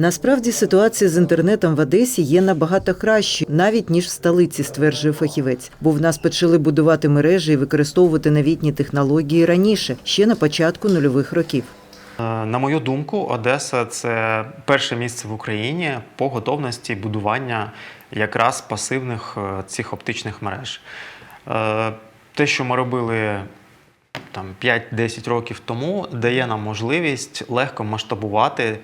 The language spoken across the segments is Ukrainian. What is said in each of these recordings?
Насправді ситуація з інтернетом в Одесі є набагато кращою, навіть ніж в столиці, стверджує фахівець. Бо в нас почали будувати мережі і використовувати новітні технології раніше, ще на початку нульових років. Е, На мою думку, Одеса це перше місце в Україні по готовності будування якраз пасивних е, цих оптичних мереж. Е, Те, що ми робили там 5-10 років тому, дає нам можливість легко масштабувати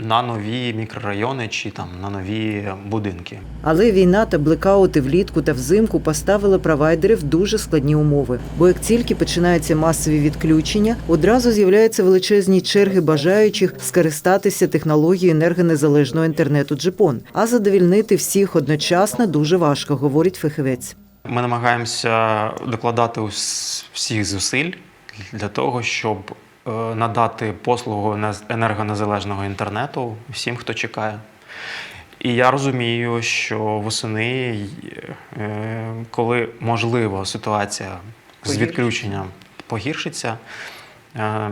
на нові мікрорайони чи там на нові будинки. Але війна та блекаути влітку та взимку поставили провайдерів дуже складні умови. Бо як тільки починаються масові відключення, одразу з'являються величезні черги бажаючих скористатися технологією енергонезалежного інтернету Джипон. А задовільнити всіх одночасно дуже важко, говорить фахівець. Ми намагаємося докладати всіх зусиль для того, щоб е, надати послугу енергонезалежного інтернету всім, хто чекає. І я розумію, що восени, е, коли можливо ситуація з відключенням погіршиться, е,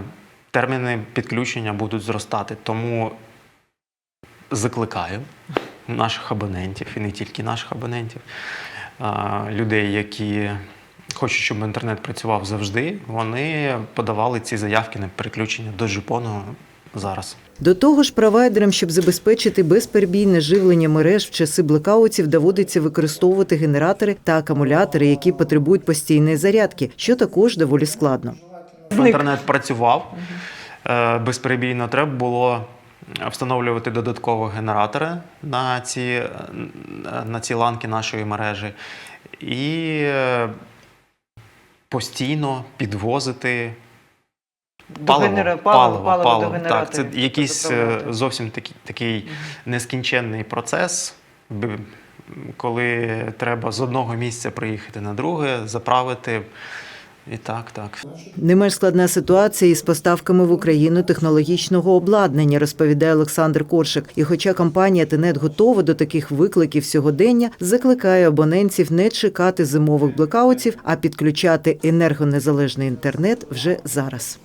терміни підключення будуть зростати. Тому закликаю наших абонентів і не тільки наших абонентів, людей, які хочуть, щоб інтернет працював завжди, вони подавали ці заявки на переключення до Жипону зараз. До того ж, провайдерам, щоб забезпечити безперебійне живлення мереж в часи блекаутів, доводиться використовувати генератори та акумулятори, які потребують постійної зарядки, що також доволі складно. Інтернет працював е, безперебійно. Треба було встановлювати додаткові генератори на ці, на ці ланки нашої мережі і е, постійно підвозити. До генера- паливо- паливо до Так, це якийсь е, зовсім такий, такий нескінченний процес, коли треба з одного місця приїхати на друге, заправити. І так, так. Не менш складна ситуація із поставками в Україну технологічного обладнання, розповідає Олександр Коршик. І хоча компанія Тенет готова до таких викликів сьогодення, закликає абонентів не чекати зимових блекаутів, а підключати енергонезалежний інтернет вже зараз.